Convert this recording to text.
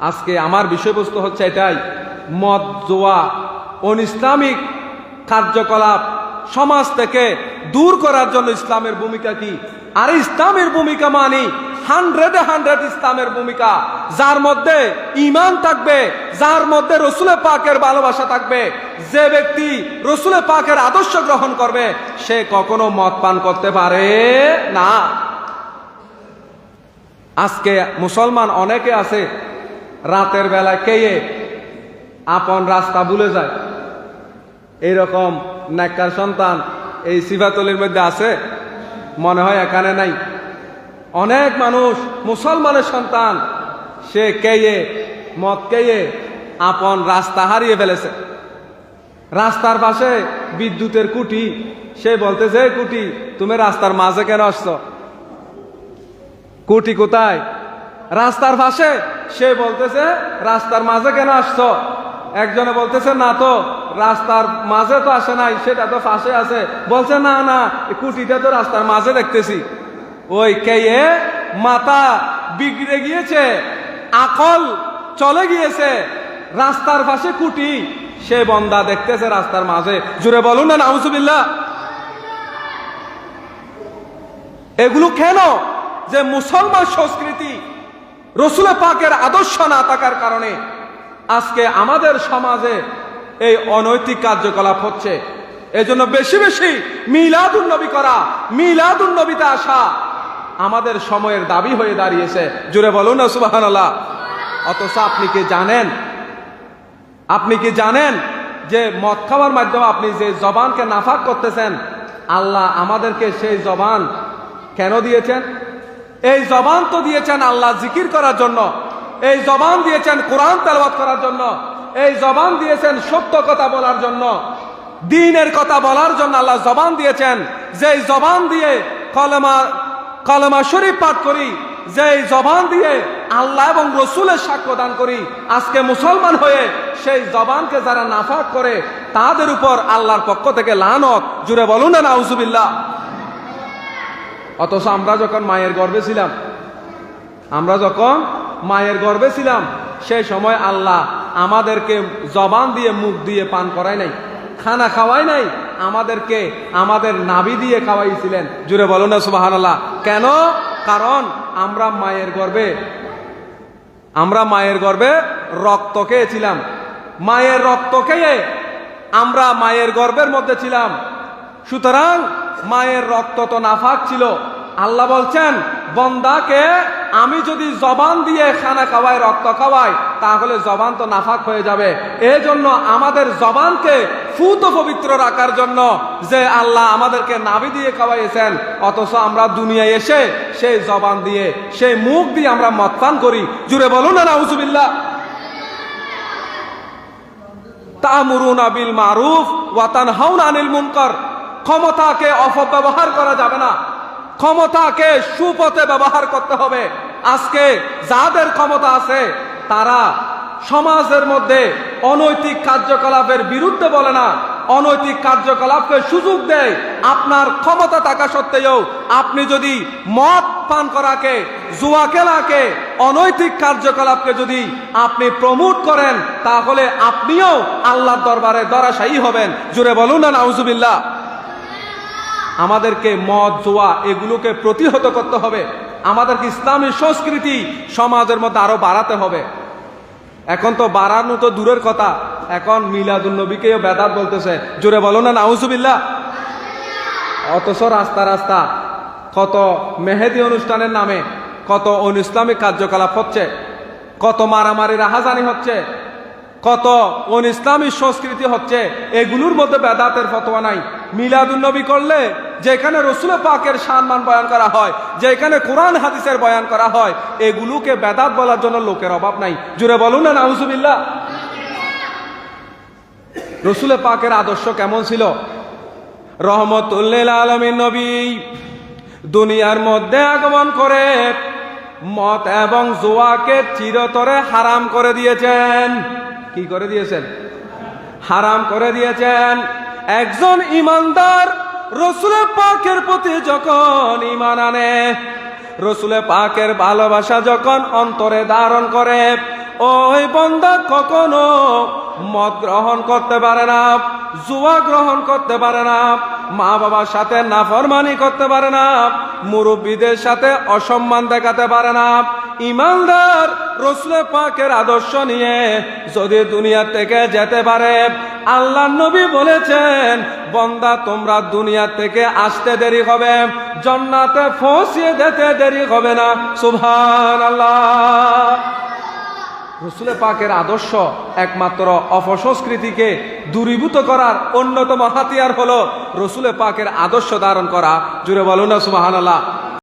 আজকে আমার বিষয়বস্তু হচ্ছে এটাই। মদ, জোয়া, অনিসলামিক কার্যকলাপ সমাজ থেকে দূর করার জন্য ইসলামের ভূমিকা কি? আর ইসলামের ভূমিকা মানি হান্ড্রেডে হান্ড্রেড ইসলামের ভূমিকা। যার মধ্যে ইমান থাকবে, যার মধ্যে রসুলে পাকের ভালোবাসা থাকবে। যে ব্যক্তি রসুলে পাকের আদর্শ গ্রহণ করবে, সে কখনো মদ পান করতে পারে না। আজকে মুসলমান অনেকে আছে রাতের বেলায় কেয়ে আপন রাস্তা ভুলে যায়। এইরকম নাক্কার সন্তান এই সিফাতলির মধ্যে আছে? মনে হয় এখানে নাই। অনেক মানুষ মুসলমানের সন্তান, সে কেয়ে, মদ কেয়ে আপন রাস্তা হারিয়ে ফেলেছে। রাস্তার পাশে বিদ্যুতের কুটি, সে বলতেছে "এই কুটি, তুমি রাস্তার মাঝে কেন আসছো? কুটি কোথায়? রাস্তার পাশে সে বলতেছে, রাস্তার মাঝে কেন আসছো? একজনে বলতেছে, না তো, রাস্তার মাঝে তো আসে নাই, সেটা তো পাশে আছে। বলছে, না না কুটিটা তো রাস্তার মাঝে দেখতেছি। ওই কে মাথা বিগড়ে গিয়েছে, আকল চলে গিয়েছে, রাস্তার পাশে কুটি, সে বন্দা দেখতেছে রাস্তার মাঝে। জুড়ে বলুন না, নাউজুবিল্লাহ। এগুলো কেন? যে মুসলমান সংস্কৃতি রসুল পাকের আদর্শ না থাকার কারণে আজকে আমাদের সমাজে এই অনৈতিক কার্যকলাপ হচ্ছে। এজন্য বেশি বেশি মিলাদুন নবী করা, মিলাদুন নবীতে আসা আমাদের সময়ের দাবি হয়ে দাঁড়িয়েছে। জুড়ে বলুন না সুবাহান অথচ আপনি কি জানেন? আপনি কি জানেন যে মদ খাওয়ার মাধ্যমে আপনি যে জবানকে নাফাক করতেছেন, আল্লাহ আমাদেরকে সেই জবান কেন দিয়েছেন? এই জবান তো দিয়েছেন আল্লাহ জিকির করার জন্য। এই জবান দিয়েছেন কোরআন তেলবাদ করার জন্য। এই জবান দিয়েছেন সত্য কথা বলার জন্য। দিনের কথা বলার জন্য আল্লাহ জবান দিয়েছেন। যেই জবান দিয়ে কলমা কলমা শরীফ পাঠ করি, যেই জবান দিয়ে আল্লাহ এবং রসুলের সাক্ষ্য দান করি, আজকে মুসলমান হয়ে সেই জবানকে যারা নাফাক করে, তাদের উপর আল্লাহর পক্ষ থেকে লানত। জুড়ে বলুন না, নাউজুবিল্লাহ। অথচ আমরা যখন মায়ের গর্ভে ছিলাম, আমরা যখন মায়ের গর্ভে ছিলাম সেই সময় আল্লাহ আমাদেরকে জবান দিয়ে মুখ দিয়ে পান করায় নাই, খানা খাওয়াই নাই, আমাদেরকে আমাদের নাভি দিয়ে খাওয়াইছিলেন। জুড়ে বলো না সুবাহান আল্লাহ কেন? কারণ আমরা মায়ের গর্ভে, আমরা মায়ের গর্ভে রক্ত খেয়েছিলাম। মায়ের রক্ত খেয়ে আমরা মায়ের গর্ভের মধ্যে ছিলাম। সুতরাং মায়ের রক্ত তো নাফাক ছিল। আল্লাহ বলছেন, বন্দাকে আমি যদি জবান দিয়ে খানা খাওয়াই, রক্ত খাওয়াই, তাহলে জবান তো নাফাক হয়ে যাবে। এই জন্য আমাদের জবানকে ফুত পবিত্র রাখার জন্য যে আল্লাহ আমাদেরকে নাভি দিয়ে খাওয়াইয়েছেন, অথচ আমরা দুনিয়ায় এসে সেই জবান দিয়ে, সেই মুখ দিয়ে আমরা মতপান করি। জুড়ে বলুন না, নাউজুবিল্লাহ। তামুরুনা বিল মারুফ ওয়াতান হাউন আনিল মুনকার। ক্ষমতাকে অপব্যবহার করা যাবে না। ক্ষমতাকে সুপথে ব্যবহার করতে হবে। আজকে যাদের ক্ষমতা আছে, তারা সমাজের মধ্যে অনৈতিক কার্যকলাপের বিরুদ্ধে বলে না। অনৈতিক কার্যকলাপকে সুযোগ দেয়। আপনার ক্ষমতা থাকা সত্ত্বেও আপনি যদি মদ পান করাকে, জুয়া খেলাকে, অনৈতিক কার্যকলাপকে যদি আপনি প্রমোট করেন, তাহলে আপনিও আল্লাহর দরবারে দরাশায়ী হবেন। জুড়ে বলুন না, নাউজুবিল্লাহ। আমাদেরকে মদ, জোয়া এগুলোকে প্রতিহত করতে হবে। আমাদেরকে ইসলামী সংস্কৃতি সমাজের মধ্যে আরও বাড়াতে হবে। এখন তো বাড়ানো তো দূরের কথা। এখন মিলাদুল নবীকেও বেদাত বলতেছে। জোরে বলো না, নাউজুবিল্লাহ। অথচ রাস্তা রাস্তা, কত মেহেদি অনুষ্ঠানের নামে, কত অনিসলামিক কার্যকলাপ হচ্ছে, কত মারামারি রাহাজানি হচ্ছে। কত অনিসলামী সংস্কৃতি হচ্ছে, এগুলোর মধ্যে বেদাতের ফতোয়া নাই। মিলাদুন্নবী করলে যেখানে রসুল পাকের সম্মান বয়ান করা হয়, যেখানে কোরআন হাদিসের বয়ান করা হয়, এগুলোকে বেদাত বলার জন্য লোকের অভাব নাই। জুড়ে বলুন না, নাউজুবিল্লাহ। রসুল পাকের আদর্শ কেমন ছিল? রহমতুল্লিল আলমী নবী দুনিয়ার মধ্যে আগমন করে, মত এবং জোয়াকে চিরতরে হারাম করে দিয়েছেন। কি করে দিয়েছেন? হারাম করে দিয়েছেন। একজন ইমানদার রসুলের পাকের প্রতি যখন ইমান আনে, রসুলে পাকের ভালোবাসা যখন অন্তরে ধারণ করে, ওই বন্দা কখনো মদ গ্রহণ করতে পারে না, জুয়া গ্রহণ করতে পারে না মা বাবার সাথে নাফরমানি করতে পারে না, মুরব্বীদের সাথে অসম্মান দেখাতে পারে না ইমানদার রসুল পাকের আদর্শ নিয়ে যদি দুনিয়া থেকে যেতে পারে, আল্লাহ নবী বলেছেন, বন্দা, তোমরা দুনিয়া থেকে আসতে দেরি হবে, জন্নাতে ফসিয়ে যেতে দেরি হবে না। সুভান আল্লাহ রসুলের পাকের আদর্শ একমাত্র অপসংস্কৃতিকে দূরীভূত করার অন্যতম হাতিয়ার হলো রসুলের পাকের আদর্শ ধারণ করা। জুড়ে বলুন না সুবাহান আল্লাহ